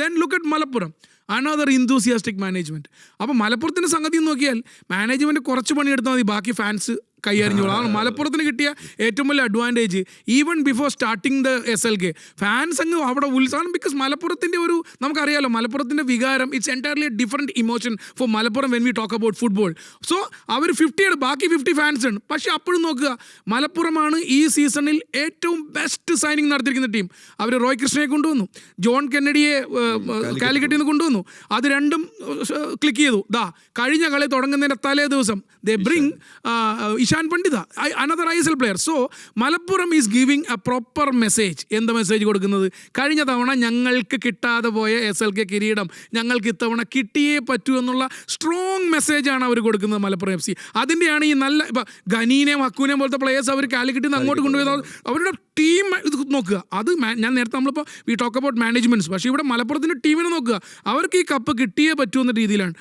Then look at Malappuram. Another enthusiastic management അപ്പോൾ മലപ്പുറത്തിന്റെ സംഗതി നോക്കിയാൽ മാനേജ്മെന്റ് കുറച്ച് പണിയെടുത്താൽ മതി ബാക്കി ഫാൻസ് കൈയറിഞ്ഞോളൂ അതാണ് മലപ്പുറത്തിന് കിട്ടിയ ഏറ്റവും വലിയ advantage even before starting the S L K fans അങ്ങ് അവിടെ ഉത്സാഹം ബിക്കോസ് മലപ്പുറത്തിന്റെ ഒരു നമുക്കറിയാലോ മലപ്പുറത്തിന്റെ വികാരം it's entirely different emotion for Malappuram when we talk about football so അവർ ഫിഫ്റ്റിയുടെ ബാക്കി ഫിഫ്റ്റി ഫാൻസ് ഉണ്ട്. പക്ഷേ അപ്പോഴും നോക്കുക മലപ്പുറമാണ് ഈ സീസണിൽ ഏറ്റവും ബെസ്റ്റ് സൈനിങ് നടത്തിയിരിക്കുന്ന ടീം അവർ റോയ് കൃഷ്ണയെ കൊണ്ടുവന്നു ജോൺ കെന്നഡിയെ കാലിക്കറ്റിൽ നിന്ന് കൊണ്ടുവന്നു. അത് രണ്ടും ക്ലിക്ക് ചെയ്തു. ദാ കഴിഞ്ഞ കളി തുടങ്ങുന്നതിന്റെ തലേ ദിവസം the bring Ishan Pandita another I S L player so Malappuram is giving a proper message എന്ത് മെസ്സേജ് കൊടുക്കുന്നത്? കഴിഞ്ഞ തവണ ഞങ്ങൾക്ക് കിട്ടാതെ പോയ എസ് എൽ കെ കിരീടം ഞങ്ങൾക്ക് ഇത്തവണ കിട്ടിയേ പറ്റൂ എന്നുള്ള സ്ട്രോങ് മെസ്സേജാണ് അവർ കൊടുക്കുന്നത് മലപ്പുറം എഫ് സി അതിന്റെയാണ് ഈ നല്ല ഇപ്പം ഖനീനെയും ഹക്കൂനെയും പോലത്തെ പ്ലേയേഴ്സ് അവർ കാലിക്കറ്റിൽ നിന്ന് അങ്ങോട്ട് കൊണ്ടുപോയത് അവരുടെ ടീം ഇത് നോക്കുക. അത് ഞാൻ നേരത്തെ നമ്മളിപ്പോൾ വി ടോക്ക് അബൌട്ട് മാനേജ്മെന്റ്സ് പക്ഷേ ഇവിടെ മലപ്പുറത്തിന്റെ ടീമിനെ നോക്കുക. അവർക്ക് ഈ കപ്പ് കിട്ടിയേ പറ്റൂ എന്ന രീതിയിലാണ്.